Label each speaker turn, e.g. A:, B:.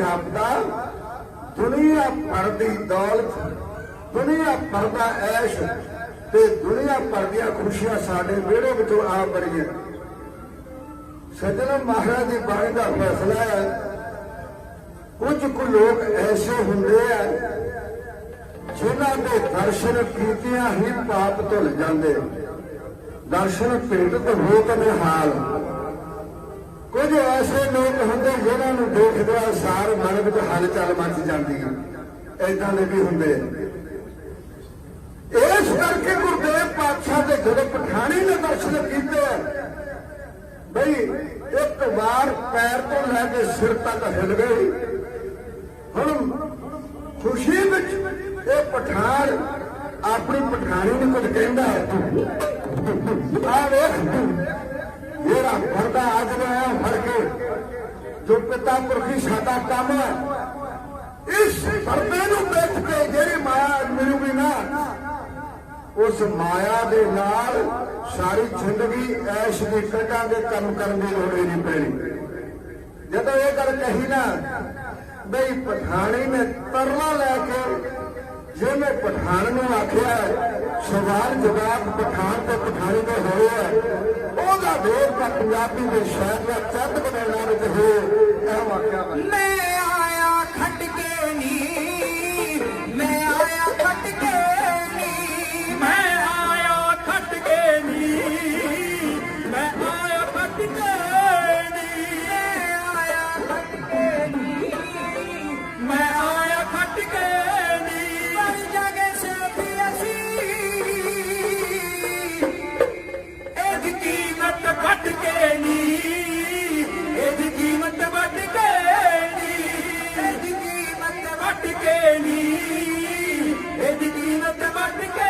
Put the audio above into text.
A: ਜਾਪਦਾ, ਦੁਨੀਆ ਭਰ ਦੀ ਦੌਲਤ, ਦੁਨੀਆ ਭਰ ਦਾ ਐਸ਼ ਤੇ ਦੁਨੀਆ ਭਰ ਦੀਆਂ ਖੁਸ਼ੀਆਂ ਸਾਡੇ ਵਿਹੜੇ ਵਿੱਚੋਂ ਆ ਬੜੀਆਂ ਸੱਜਣ, ਮਹਾਰਾਜ ਦੀ ਬਾਣੀ ਦਾ ਫੈਸਲਾ ਹੈ, ਕੁਝ ਕੁ ਲੋਕ ਐਸੇ ਹੁੰਦੇ ਆ ਜਿਨ੍ਹਾਂ ਦੇ ਦਰਸ਼ਨ ਕੀਤਿਆਂ ਹੀ ਪਾਪ ਧੁੱਲ ਜਾਂਦੇ ਦਰਸ਼ਨ ਭੇਟਤ ਹੋ ਕੇ ਹਾਲ ਕੁਝ ਐਸੇ ਲੋਕ ਹੁੰਦੇ ਜਿਹਨਾਂ ਨੂੰ ਦੇਖਦਿਆਂ ਸਾਰ ਮਨ ਵਿੱਚ ਹਲਚਲ ਮਚ ਜਾਂਦੀ ਹੈ ਐਦਾਂ ਦੇ ਵੀ ਹੁੰਦੇ ਇਸ ਕਰਕੇ ਗੁਰਦੇਵ ਪਾਤਸ਼ਾਹ ਦੇ ਜਦੋਂ ਪਠਾਣੀ ਨੇ ਦਰਸ਼ਨ ਕੀਤੇ ਬਈ ਇੱਕ ਵਾਰ ਪੈਰ ਤੋਂ ਲੈ ਕੇ ਸਿਰ ਤੱਕ ਹਿਲ ਗਈ ਹੁਣ ਖੁਸ਼ੀ ਵਿੱਚ ਇਹ ਪਠਾਨ ਆਪਣੀ ਪਠਾਣੀ ਨੂੰ ਕੁਝ ਕਹਿੰਦਾ ਹੈ। ਆ ਵੇਖ, ਜਿਹੜਾ ਪਰਦਾ ਅੱਜ ਲਿਆ ਜੋ ਪਿਤਾ ਪੁਰਖੀ ਸਾਡਾ ਕੰਮ ਹੈ। ਇਸ ਪਰਦੇ ਨੂੰ ਦੇਖ ਕੇ ਜਿਹੜੀ ਮਾਇਆ ਮਿਲੂਗੀ ਨਾ, ਉਸ ਮਾਇਆ ਦੇ ਨਾਲ ਸਾਰੀ ਜ਼ਿੰਦਗੀ ਐਸ਼ ਦੀ ਕੱਢਾਂਗੇ ਕੰਮ ਕਰਨ ਦੀ ਲੋੜ ਹੀ ਨਹੀਂ ਪੈਣੀ। ਜਦੋਂ ਇਹ ਗੱਲ ਕਹੀ ਨਾ, ਬਈ ਪਠਾਣੀ ਨੇ ਤਰਲਾ ਲੈ ਕੇ ਜਿਹਨੇ ਪਠਾਨ ਨੂੰ ਆਖਿਆ, ਸਵਾਲ ਜਵਾਬ ਪਠਾਨ ਤੇ ਪਠਾਣੀ ਦੇ ਹੋਇਆ। ਤਾਂ ਪੰਜਾਬੀ ਦੇ ਸ਼ਹਿਰ ਦਾ ਚੱਦ ਬਣਾਉਣਾ ਵਿੱਚ ਹੋਏ ਇਹ ਵਾਕਿਆ ਵਾ।
B: ਨੀ। ਇਹਦੀ ਕੀਮਤ ਵੱਟ ਕੇ